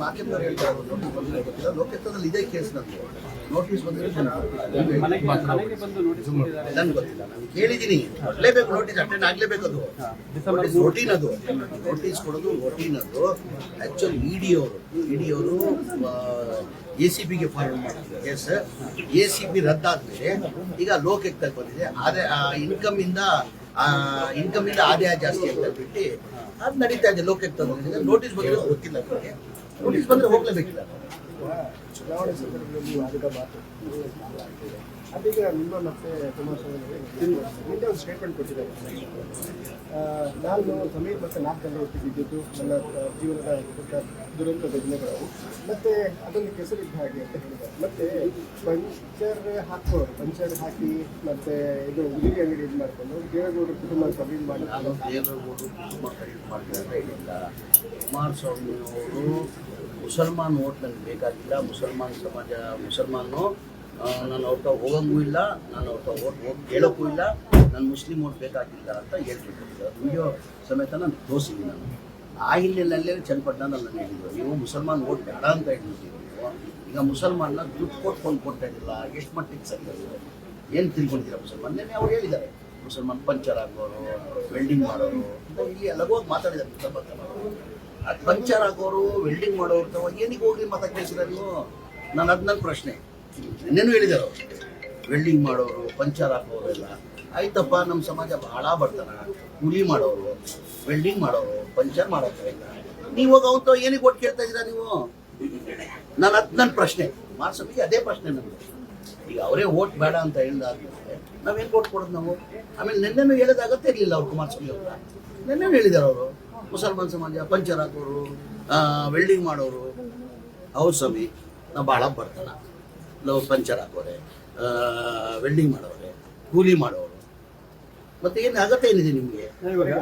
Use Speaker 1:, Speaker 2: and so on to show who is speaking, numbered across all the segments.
Speaker 1: ಮಾಧ್ಯಮದವ್ರು ಹೇಳ್ತಾ ಇದೇ ಕೇಸ್ ನಂದು ನೋಟಿಸ್ ಬಂದಿರೋ ನನ್ಗೆ ಗೊತ್ತಿಲ್ಲ ನಾನು ಕೇಳಿದ್ದೀನಿ ನೋಟಿಸ್ ಅಟೆಂಡ್ ಆಗ್ಲೇಬೇಕು ಅದು ನೋಟಿಸ್ ರೊಟೀನ್ ಅದು ನೋಟಿಸ್ ಕೊಡೋದು ರೊಟೀನ್ ಅದು ಆಕ್ಚುಲಿ ಇಡಿ ಅವರು ಇಡಿ ಅವರು ಎ ಸಿ ಬಿಗೆ ಫಾರ್ವರ್ಡ್ ಮಾಡಿದ್ರು ಕೇಸ್ ಎ ಸಿ ಬಿ ರದ್ದಾದ್ಮೇಲೆ ಈಗ ಲೋಕಕ್ಕೆ ಬಂದಿದೆ ಆದ್ರೆ ಇನ್ಕಮ್ ಇಂದ ಇನ್ಕಮ್ ಇಂದ ಆದಾಯ ಜಾಸ್ತಿ ಅಂತ ಬಿಟ್ಟು ಅದು ನಡೀತಾ ಇದೆ ಲೋಕಾಯುಕ್ತದಲ್ಲಿ ನೋಟಿಸ್ ಬಂದ್ರೆ ಗೊತ್ತಿಲ್ಲ ನನಗೆ ನೋಟಿಸ್ ಬಂದ್ರೆ ಹೋಗ್ಲೇಬೇಕಿಲ್ಲ.
Speaker 2: ಚುನಾವಣೆ ಸಂದರ್ಭದಲ್ಲಿ ಅದೀಗ ನಿಮ್ಮ ಮತ್ತೆ ನಿನ್ನೆ ಒಂದು ಸ್ಟೇಟ್ಮೆಂಟ್ ಕೊಟ್ಟಿದ್ದಾರೆ. ನಾನು ಸಮೀರ್ ಮತ್ತೆ ನಾಲ್ಕು ಜನ ಒಟ್ಟಿಗಿದ್ದು ನನ್ನ ಜೀವನದ ದೊಡ್ಡ ದುರಂತದ ದಿನಗಳು ಮತ್ತೆ ಅದೊಂದು ಕೆಸರಿದ್ದ ಹಾಗೆ ಅಂತ ಹೇಳಿದ್ದಾರೆ. ಮತ್ತೆ ಪಂಚರ್ ಹಾಕೋರು ಪಂಚರ್ ಹಾಕಿ ಮತ್ತೆ ಇದು ಉಗುರಿ ಅಂಗಡಿ ಇದು ಮಾಡ್ಕೊಂಡು ದೇವೇಗೌಡರು ಕುಟುಂಬ ಸಭೆ ಮಾಡಿ
Speaker 1: ನಾನು ದೇವೇಗೌಡರು ಕುಟುಂಬ ಅಂತ ಹೇಳಿಲ್ಲ ಕುಮಾರಸ್ವಾಮಿ ಅವರು ಮುಸಲ್ಮಾನ್ ಓಟ್ ನನಗೆ ಬೇಕಾಗಿಲ್ಲ. ಮುಸಲ್ಮಾನ್ ಸಮಾಜ ಮುಸಲ್ಮಾನು ನಾನು ಅವ್ರ ಹೋಗಂಗೂ ಇಲ್ಲ, ನಾನು ಅವ್ರ ಓಟ್ ಹೋಗಿ ಕೇಳೋಕ್ಕೂ ಇಲ್ಲ, ನಾನು ಮುಸ್ಲಿಂ ಓಟ್ ಬೇಕಾಗಿಲ್ಲ ಅಂತ ಹೇಳ್ತಿದ್ದೆ ವಿಡಿಯೋ ಸಮೇತ ನಾನು ತೋರಿಸಿದ್ದೀನಿ ನಾನು. ಆ ಹಿನ್ನೆಲೆಯಲ್ಲೇ ಚನ್ನಪಟ್ಟಣ ನಾನು ಹೇಳಿದ್ರು ನೀವು ಮುಸಲ್ಮಾನ್ ಓಟ್ ಬೇಡ ಅಂತ ಹೇಳ್ಬಿಟ್ಟಿದ್ರು ಈಗ ಮುಸಲ್ಮಾನ್ನ ದುಡ್ಡು ಕೊಟ್ಕೊಂಡು ಕೊಡ್ತಾ ಇದ್ದಿಲ್ಲ ಎಷ್ಟು ಮಟ್ಟಿಗೆ ಸರಿ ಏನು ತಿಳ್ಕೊಂಡಿದ್ದೀರಾ ಮುಸಲ್ಮಾನ್? ನೆನ್ನೆ ಅವ್ರು ಹೇಳಿದ್ದಾರೆ, ಮುಸಲ್ಮಾನ್ ಪಂಚರ್ ಆಗೋರು ವೆಲ್ಡಿಂಗ್ ಮಾಡೋರು ಅಂತ ಇಲ್ಲಿ ಎಲ್ಲಗೋಗಿ ಮಾತಾಡಿದ್ದಾರೆ ಮುಸಲ್ಮಾನ್ ಪಂಚರ್ ಆಗೋರು ವೆಲ್ಡಿಂಗ್ ಮಾಡೋರು, ಏನಿಗೆ ಹೋಗಿ ಮತ ಕೇಳಿಸಿದ ನೀವು? ನಾನು ಅದು ನನ್ನ ಪ್ರಶ್ನೆ. ನಿನ್ನೆನೂ ಹೇಳಿದರು. ವೆಲ್ಡಿಂಗ್ ಮಾಡೋರು, ಪಂಚರ್ ಹಾಕೋರೆಲ್ಲ ಆಯ್ತಪ್ಪ ನಮ್ಮ ಸಮಾಜ ಬಹಳ ಬರ್ತಾನ ಕೂಲಿ ಮಾಡೋರು, ವೆಲ್ಡಿಂಗ್ ಮಾಡೋರು, ಪಂಚರ್ ಇಲ್ಲ ನೀವು ಹೋಗಿ ಅವತ್ತು ಏನಕ್ಕೆ ಒಟ್ಟು ಕೇಳ್ತಾ ಇದ್ದೀರಾ ನೀವು? ನಾನು ಅದು ನನ್ನ ಪ್ರಶ್ನೆ. ಮಾರ್ಸಮಿಗೆ ಅದೇ ಪ್ರಶ್ನೆ ನಮಗೆ ಈಗ ಅವರೇ ಓಟ್ ಬೇಡ ಅಂತ ಹೇಳಿದಾದ್ಮೇಲೆ ನಾವೇನು ಓಟ್ ಕೊಡೋದು ನಾವು? ಆಮೇಲೆ ನಿನ್ನೆನೂ ಹೇಳೋದು ಅಗತ್ಯ ಇರಲಿಲ್ಲ ಅವ್ರು ಕುಮಾರಸ್ವಾಮಿ ಅವರು ನಿನ್ನೆ ಹೇಳಿದ್ದಾರೆ ಅವರು. ಮುಸಲ್ಮಾನ್ ಸಮಾಜ, ಪಂಚರ್ ಹಾಕೋರು ವೆಲ್ಡಿಂಗ್ ಮಾಡೋರು. ಅವ್ರ ಸ್ವಾಮಿ, ನಾವು ಭಾಳ ಬರ್ತಾನ ನಾವು ಪಂಚರ್ ಹಾಕೋರೆ ವೆಲ್ಡಿಂಗ್ ಮಾಡೋರೆ ಕೂಲಿ ಮಾಡೋರು. ಮತ್ತೆ ಏನು ಅಗತ್ಯ ಏನಿದೆ ನಿಮಗೆ?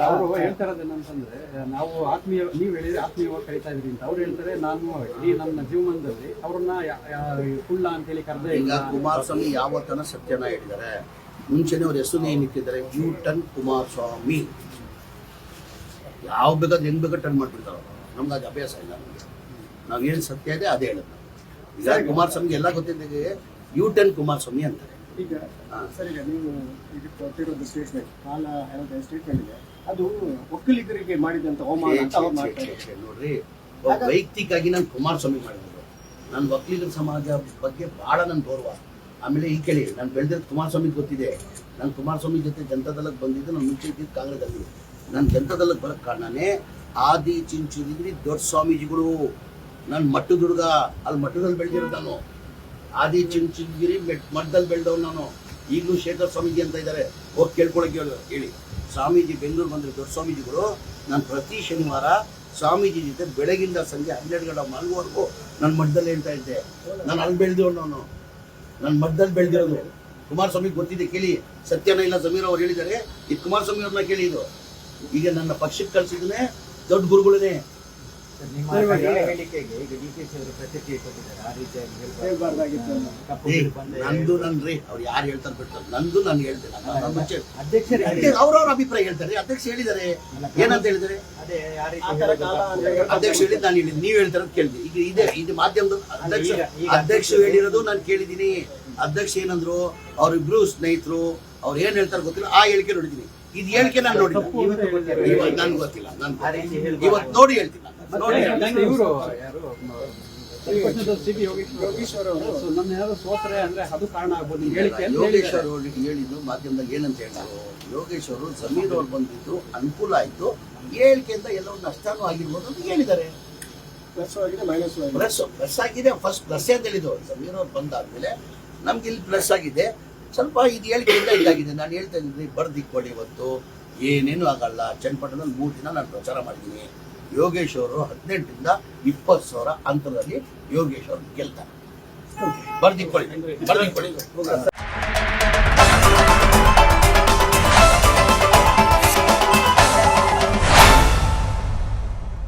Speaker 3: ಅವರು ಹೇಳ್ತಾ ಇರೋದು ಏನಂತಂದ್ರೆ ನಾವು ಆತ್ಮೀಯ ನೀವು ಹೇಳಿದ್ರೆ ಆತ್ಮೀಯವಾಗಿ ಕರಿತಾ ಇದ್ರಿ ಅಂತ. ಅವ್ರು ಹೇಳ್ತಾರೆ ನಾನು ಇಡೀ ನನ್ನ ಜೀವನದಲ್ಲಿ ಅವ್ರನ್ನ ಕುಳ್ಳ ಅಂತೇಳಿ ಕರೆದೇ
Speaker 1: ಈಗ
Speaker 3: ಇಲ್ಲ
Speaker 1: ಕುಮಾರಸ್ವಾಮಿ ಯಾವತ್ತನ ಸತ್ಯನ ಹೇಳಿದ್ದಾರೆ. ಮುಂಚೆನೆ ಅವ್ರ ಹೆಸರು ಏನಿಟ್ಟಿದ್ದಾರೆ ಯು ಟನ್ ಕುಮಾರಸ್ವಾಮಿ. ಯಾವ ಬೇಕಾದ್ರೆ ಹೆಂಗ್ ಬೇಕಾದ್ರೆ ಟನ್ ಮಾಡ್ಬಿಡ್ತಾರ ನಮ್ಗೆ ಅದು ಅಭ್ಯಾಸ ಇಲ್ಲ ನಮಗೆ. ನಾವೇನು ಸತ್ಯ ಇದೆ ಅದೇ ಹೇಳೋದು. ಈಗ ಕುಮಾರಸ್ವಾಮಿಗೆ ಎಲ್ಲ ಗೊತ್ತಿದ್ದಾಗ ಯು ಟೆನ್ ಕುಮಾರಸ್ವಾಮಿ ಅಂತಾರೆ.
Speaker 2: ಈಗ ಸರ್ ಈಗ ನೀವು ಇದು ಕೊಟ್ಟಿರೋದು ಸ್ಟೇಟ್ಮೆಂಟ್ ಕಾಲ ಹೇಳೋದು ಸ್ಟೇಟ್ಮೆಂಟ್ ಇದೆ. ಅದು ಒಕ್ಕಲಿಗರಿಗೆ ಮಾಡಿದಂತ ಅವಮಾನ ಅಂತ ಅವ್ರು ಮಾಡ್ತಾ ಇದ್ದಾರೆ.
Speaker 1: ನೋಡ್ರಿ ಒಬ್ಬ ವೈಯಕ್ತಿಕವಾಗಿ ನಾನು ಕುಮಾರಸ್ವಾಮಿ ಮಾಡಿದ್ರು ನಾನು ಒಕ್ಕಲಿಗರ ಸಮಾಜ ಬಗ್ಗೆ ಬಹಳ ನನ್ನ ಗೌರವ. ಆಮೇಲೆ ಈ ಕೇಳಿ ನಾನು ಬೆಳೆದಿರೋದು ಕುಮಾರಸ್ವಾಮಿ ಗೊತ್ತಿದೆ. ನಾನು ಕುಮಾರಸ್ವಾಮಿ ಜೊತೆ ಜನತಾದಳಕ್ಕೆ ಬಂದಿದ್ದು ನಾನು ಮುಂಚೆ ಇದ್ದಿದ್ದು ನನ್ ನಾನು ಜನತಾದಳಕ್ಕೆ ಬರೋಕ್ಕೆ ಕಾರಣನೇ ಆದಿ ಚಿಂಚುರಿ ದೊಡ್ಡ ಸ್ವಾಮೀಜಿಗಳು. ನಾನು ಮಟ್ಟು ಹುಡುಗ ಅಲ್ಲಿ ಮಠದಲ್ಲಿ ಬೆಳೆದಿರೋ ನಾನು. ಆದಿ ಚಿಂಚುಗಿರಿ ಮಠದಲ್ಲಿ ಬೆಳೆದವ್ ನಾನು. ಈಗಲೂ ಶೇಖರ್ ಸ್ವಾಮೀಜಿ ಅಂತ ಇದ್ದಾರೆ ಹೋಗಿ ಕೇಳ್ಕೊಳಕ್ಕೆ ಹೇಳು, ಹೇಳಿ. ಸ್ವಾಮೀಜಿ ಬೆಂಗಳೂರು ಬಂದ್ರೆ ದೊಡ್ಡ ಸ್ವಾಮೀಜಿಗಳು. ನಾನು ಪ್ರತಿ ಶನಿವಾರ ಸ್ವಾಮೀಜಿ ಜೊತೆ ಬೆಳಗಿಂದ ಸಂಜೆ ಹನ್ನೆರಡು ಗಂಟೆ ಮಲಗುವವರೆಗೂ ನನ್ನ ಮಠದಲ್ಲಿ ಹೇಳ್ತಾ ಇದ್ದೆ. ನಾನು ಅಲ್ಲಿ ಬೆಳೆದವನು ನಾನು. ನನ್ನ ಮಠದಲ್ಲಿ ಬೆಳೆದಿರೋದು. ಕುಮಾರಸ್ವಾಮಿ ಗೊತ್ತಿದೆ, ಕೇಳಿ. ಸತ್ಯನ ಇಲ್ಲ ಸಮೀರ್ ಅವ್ರು ಹೇಳಿದ್ದಾರೆ. ಇದು ಕುಮಾರಸ್ವಾಮಿ ಅವ್ರನ್ನ ಕೇಳಿ ಇದು. ಈಗ ನನ್ನ ಪಕ್ಷಕ್ಕೆ ಕಳ್ಸಿದ್ರೆ ದೊಡ್ಡ ಗುರುಗಳೇ
Speaker 4: ನಿಮ್ಮ ಹೇಳಿಕೆಗೆ ಈಗ ಡಿ ಕೆ ಸಿ ಅವರು ಪ್ರತಿಕ್ರಿಯೆ ಕೊಟ್ಟಿದ್ದಾರೆ ಆ ರೀತಿಯಾಗಿ ಹೇಳ್ಬಾರ್ದು.
Speaker 2: ಹೇಳ್ಬಾರ್ದಾಗಿತ್ತು ಅಂತ.
Speaker 4: ಕಪ್ಪು
Speaker 1: ಏ,
Speaker 4: ಬಿಳಿ ಬಂದೆ.
Speaker 1: ನಂದು ನನ್ರಿ ಅವ್ರು ಯಾರು ಹೇಳ್ತಾರೆ ಬಿಡ್ತಾರೆ ನಂದು ನಾನು ಹೇಳ್ತೇನೆ
Speaker 4: ಅಧ್ಯಕ್ಷರೇ
Speaker 1: ಅವ್ರವ್ರ ಅಭಿಪ್ರಾಯ ಹೇಳ್ತಾರೆ ಅಧ್ಯಕ್ಷ ಹೇಳಿದ್ದಾರೆ. ಏನಂತ ಹೇಳಿದ್ದಾರೆ?
Speaker 4: ಅದೇ.
Speaker 1: ಅಧ್ಯಕ್ಷ ಹೇಳಿದ್ ನಾನು ಹೇಳಿದ್ ನೀವು ಹೇಳ್ತಾರ ಕೇಳಿದ್ವಿ. ಈಗ ಇದೆ ಇದು ಮಾಧ್ಯಮದ ಅಧ್ಯಕ್ಷ ಅಧ್ಯಕ್ಷ ಹೇಳಿರೋದು ನಾನು ಕೇಳಿದ್ದೀನಿ. ಅಧ್ಯಕ್ಷ ಏನಂದ್ರು ಅವ್ರಿಬ್ರು ಸ್ನೇಹಿತರು ಅವ್ರು ಏನ್ ಹೇಳ್ತಾರೆ ಗೊತ್ತಿಲ್ಲ ಆ ಹೇಳಿಕೆ ನೋಡಿದ್ದೀನಿ. ಇದು ಹೇಳಿಕೆ ನಾನು ನೋಡಿಲ್ಲ.
Speaker 3: ಅಂತ
Speaker 1: ನನ್ಗೆ ಗೊತ್ತಿಲ್ಲ
Speaker 4: ನಾನು.
Speaker 1: ಇವತ್ತು ನೋಡಿ ಹೇಳ್ತೀನಿ.
Speaker 3: ಇವರು ಯಾರು? ಯೋಗೇಶ್ವರ
Speaker 2: ಅವರು.
Speaker 3: ನನ್ನ ಯಾರು ಸೋತ್ರೆ ಅಂದ್ರೆ ಅದು ಕಾರಣ ಆಗ್ಬೋದು. ಹೇಳಿಕೆ ಅಂತ
Speaker 1: ಯೋಗೇಶ್ವರ್ ಹೇಳಿದ್ದು ಮಾಧ್ಯಮದಾಗ ಏನಂತ ಹೇಳಿದ್ರು? ಯೋಗೇಶ್ವರು ಜಮೀನ್ ಅವ್ರು ಬಂದಿದ್ದು ಅನುಕೂಲ ಆಯ್ತು. ಎಲ್ಲ ಒಂದು ನಷ್ಟನೂ ಆಗಿರ್ಬೋದು ಅಂತ ಹೇಳಿದ್ದಾರೆ.
Speaker 2: ಪ್ಲಸ್ ಆಗಿದೆ ಮೈನಸ್
Speaker 1: ಪ್ಲಸ್ ಪ್ಲಸ್ ಆಗಿದೆ. ಫಸ್ಟ್ ಪ್ಲಸ್ ಅಂತ ಹೇಳಿದ್ರು ಜಮೀನ್ ಅವ್ರು ಬಂದಾದ್ಮೇಲೆ ನಮ್ಗೆ ಇಲ್ಲಿ ಪ್ಲಸ್ ಆಗಿದೆ. ಸ್ವಲ್ಪ ಇದು ಹೇಳಿಕೆಯಿಂದ ಇದಾಗಿದೆ. ನಾನು ಹೇಳ್ತಾ ಇದ್ದೀನಿ ಬರ್ದಿಕ್ಕೊಡಿ ಇವತ್ತು. ಏನೇನು ಆಗಲ್ಲ. ಚನ್ನಪಟ್ಟಣದಲ್ಲಿ ಮೂರು ದಿನ ನಾನು ಪ್ರಚಾರ ಮಾಡಿದ್ದೀನಿ. ಯೋಗೇಶ್ ಅವರು ಹದಿನೆಂಟರಿಂದ ಇಪ್ಪತ್ತು ಸಾವಿರ ಅಂತರದಲ್ಲಿ ಯೋಗೇಶ್ ಅವರು ಗೆಲ್ತಾರೆ. ಬರ್ದಿಕ್ಕೊಳ್ಳಿ ಬರ್ದಿಕ್ಕೊಳ್ಳಿ